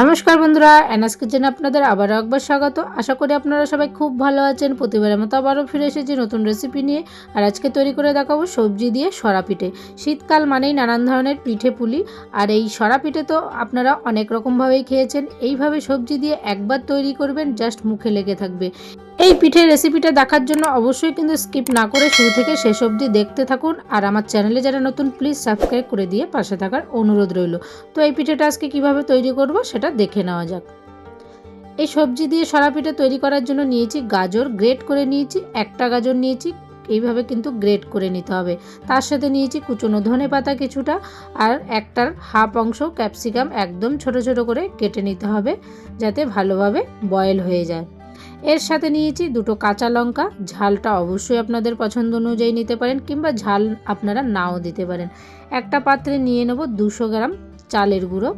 নমস্কার বন্ধুরা অ্যানাস কিচেনে আপনাদের আবারও একবার স্বাগত। আশা করি আপনারা সবাই খুব ভালো আছেন। প্রতিবারের মতো আবারও ফিরে এসেছি নতুন রেসিপি নিয়ে। আর আজকে তৈরি করে দেখাবো সবজি দিয়ে সরা পিঠে। শীতকাল মানেই নানান ধরনের পিঠে পুলি। আর এই সরা পিঠে তো আপনারা অনেক রকমভাবেই খেয়েছেন। এইভাবে সবজি দিয়ে একবার তৈরি করবেন, জাস্ট মুখে লেগে থাকবে। এই পিঠের রেসিপিটা দেখার জন্য অবশ্যই কিন্তু স্কিপ না করে শুরু থেকে শেষ অবধি দেখতে থাকুন। আর আমার চ্যানেলে যারা নতুন প্লিজ সাবস্ক্রাইব করে দিয়ে পাশে থাকার অনুরোধ রইল। তো এই পিঠেটা আজকে কীভাবে তৈরি করব সেটা দেখে নেওয়া যাক। এই সবজি দিয়ে সরা পিঠে তৈরি করার জন্য নিয়েছি গাজর গ্রেট করে নিয়েছি, একটা গাজর নিয়েছি, এইভাবে কিন্তু গ্রেট করে নিতে হবে। তার সাথে নিয়েছি কুচনো ধনে পাতা কিছুটা, আর একটার হাফ অংশ ক্যাপসিকাম একদম ছোট ছোট করে কেটে নিতে হবে, যাতে ভালোভাবে বয়েল হয়ে যায়। এর সাথে নিয়েছি দুটো কাঁচা লঙ্কা। ঝালটা অবশ্যই আপনাদের পছন্দ অনুযায়ী নিতে পারেন কিংবা ঝাল আপনারা নাও দিতে পারেন। একটা পাত্রে নিয়ে নেব দুশো গ্রাম চালের গুঁড়ো।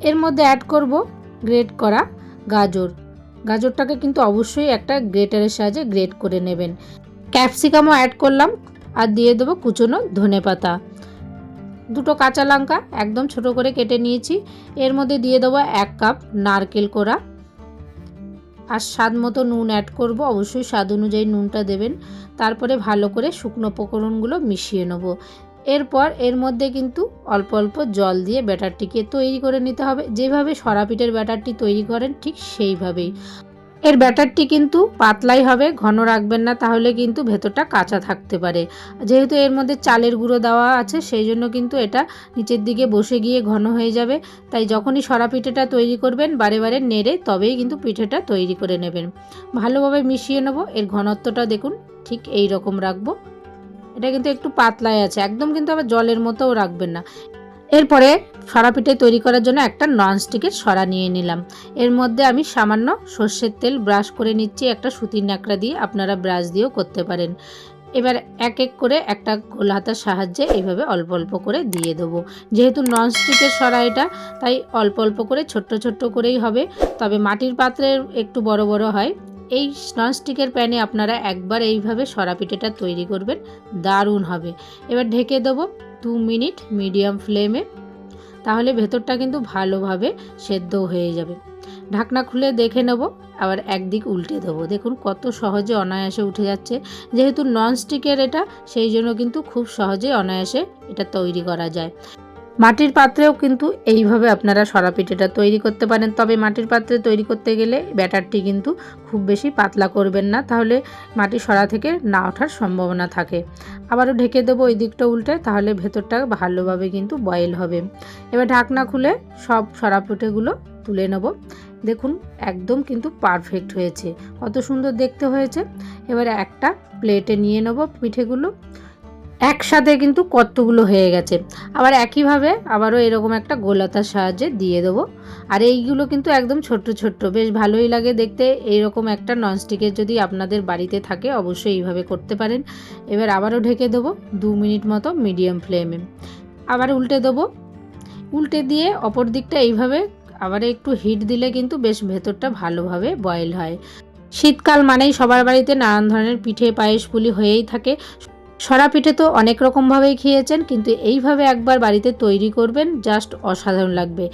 এর মধ্যে অ্যাড করব গ্রেট করা গাজর। গাজরটাকে কিন্তু অবশ্যই একটা গ্রেটারের সাহায্যে গ্রেট করে নেবেন। ক্যাপসিকামও অ্যাড করলাম আর দিয়ে দেবো কুচনো ধনে পাতা দুটো কাঁচা লঙ্কা একদম ছোট করে কেটে নিয়েছি। এর মধ্যে দিয়ে দেবো এক কাপ নারকেল কোড়া। আর স্বাদ মতো নুন অ্যাড করব। অবশ্যই স্বাদ অনুযায়ী নুনটা দেবেন। তারপরে ভালো করে শুকনো উপকরণগুলো মিশিয়ে নেব। এরপর এর মধ্যে কিন্তু অল্প অল্প জল দিয়ে ব্যাটারটিকে তৈরি করে নিতে হবে। যেভাবে সরাপিটের ব্যাটারটি তৈরি করেন ঠিক সেইভাবেই। এর ব্যাটারটি কিন্তু পাতলাই হবে, ঘন রাখবেন না, তাহলে কিন্তু ভেতরটা কাঁচা থাকতে পারে। যেহেতু এর মধ্যে চালের গুঁড়ো দেওয়া আছে, সেই জন্য কিন্তু এটা নিচের দিকে বসে গিয়ে ঘন হয়ে যাবে। তাই যখনই সরা পিঠেটা তৈরি করবেন, বারে বারে নেড়ে তবেই কিন্তু পিঠেটা তৈরি করে নেবেন। ভালোভাবে মিশিয়ে নেব, এর ঘনত্বটা দেখুন, ঠিক এই রকম রাখব। এটা কিন্তু একটু পাতলাই আছে, একদম কিন্তু আবার জলের মতোও রাখবেন না। এরপরে সরা পিঠে তৈরি করার জন্য একটা ননস্টিকের সরা নিয়ে নিলাম। এর মধ্যে আমি সামান্য সর্ষের তেল ব্রাশ করে নিচ্ছি, একটা সুতির ন্যাকড়া দিয়ে আপনারা ব্রাশ দিয়েও করতে পারেন। এবার এক এক করে একটা গোল হাতার সাহায্যে এইভাবে অল্প অল্প করে দিয়ে দেবো। যেহেতু ননস্টিকের সরা এটা, তাই অল্প অল্প করে ছোট্ট ছোট্ট করেই হবে। তবে মাটির পাত্রের একটু বড় বড় হয়। এই ননস্টিকের প্যানে আপনারা একবার এইভাবে সরা পিঠেটা তৈরি করবেন, দারুণ হবে। এবার ঢেকে দেবো দু মিনিট মিডিয়াম ফ্লেমে, তাহলে ভেতরটা কিন্তু ভালোভাবে সেদ্ধ হয়ে যাবে। ঢাকনা খুলে দেখে নেব, আবার একদিক উল্টে দেবো। দেখুন কত সহজে অনায়াসে উঠে যাচ্ছে। যেহেতু ননস্টিকের এটা, সেই জন্য কিন্তু খুব সহজে অনায়াসে এটা তৈরি করা যায়। মাটির পাত্রেও কিন্তু এইভাবে আপনারা সরা পিঠেটা তৈরি করতে পারেন। তবে মাটির পাত্রে তৈরি করতে গেলে ব্যাটারটি কিন্তু খুব বেশি পাতলা করবেন না, তাহলে মাটি সরা থেকে না ওঠার সম্ভাবনা থাকে। আবারও ঢেকে দেবো ওই দিকটা উল্টে, তাহলে ভেতরটা ভালোভাবে কিন্তু বয়েল হবে। এবার ঢাকনা খুলে সব সরা পিঠেগুলো তুলে নেব। দেখুন, একদম কিন্তু পারফেক্ট হয়েছে। কত সুন্দর দেখতে হয়েছে। এবার একটা প্লেটে নিয়ে নেব পিঠেগুলো। একসাথে কিন্তু কতগুলো হয়ে গেছে। আবার একইভাবে আবারও এরকম একটা গোলাতার সাহায্যে দিয়ে দেবো। আর এইগুলো কিন্তু একদম ছোট্ট ছোট্ট। বেশ ভালোই লাগে দেখতে। এইরকম একটা ননস্টিকের যদি আপনাদের বাড়িতে থাকে, অবশ্যই এইভাবে করতে পারেন। এবার আবারও ঢেকে দেবো দু মিনিট মতো মিডিয়াম ফ্লেমে আবার উল্টে দেবো। উল্টে দিয়ে অপর দিকটা এইভাবে আবার একটু হিট দিলে কিন্তু বেশ ভেতরটা ভালোভাবে বয়েল হয়। শীতকাল মানেই সবার বাড়িতে নানান ধরনের পিঠে, পায়েস, পুলি হয়েই থাকে। সরা পিঠে তো অনেক রকমভাবেই খেয়েছেন, কিন্তু এইভাবে একবার বাড়িতে তৈরি করবেন, জাস্ট অসাধারণ লাগবে।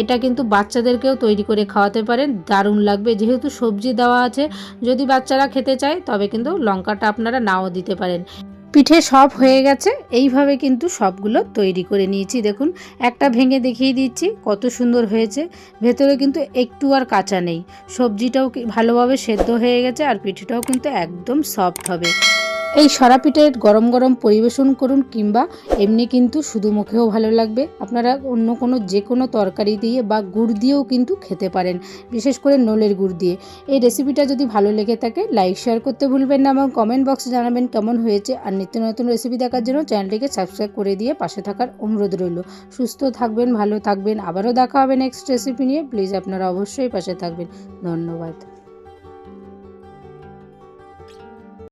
এটা কিন্তু বাচ্চাদেরকেও তৈরি করে খাওয়াতে পারেন, দারুণ লাগবে। যেহেতু সবজি দেওয়া আছে, যদি বাচ্চারা খেতে চায়, তবে কিন্তু লঙ্কাটা আপনারা নাও দিতে পারেন। পিঠে সব হয়ে গেছে, এইভাবে কিন্তু সবগুলো তৈরি করে নিয়েছি। দেখুন, একটা ভেঙে দেখিয়ে দিচ্ছি, কত সুন্দর হয়েছে। ভেতরে কিন্তু একটু আর কাঁচা নেই। সবজিটাও ভালোভাবে সেদ্ধ হয়ে গেছে, আর পিঠেটাও কিন্তু একদম সফট হবে। এই সরা গরম গরম পরিবেশন করুন কিংবা এমনি কিন্তু শুধু মুখেও ভালো লাগবে। আপনারা অন্য কোনো যে কোনো তরকারি দিয়ে বা গুড় দিয়েও কিন্তু খেতে পারেন, বিশেষ করে নোলের গুড় দিয়ে। এই রেসিপিটা যদি ভালো লেগে থাকে, লাইক, শেয়ার করতে ভুলবেন না এবং কমেন্ট বক্সে জানাবেন কেমন হয়েছে। আর নিত্য নতুন রেসিপি দেখার জন্য চ্যানেলটিকে সাবস্ক্রাইব করে দিয়ে পাশে থাকার অনুরোধ রইল। সুস্থ থাকবেন, ভালো থাকবেন। আবারও দেখা হবে নেক্সট রেসিপি নিয়ে। প্লিজ আপনারা অবশ্যই পাশে থাকবেন। ধন্যবাদ।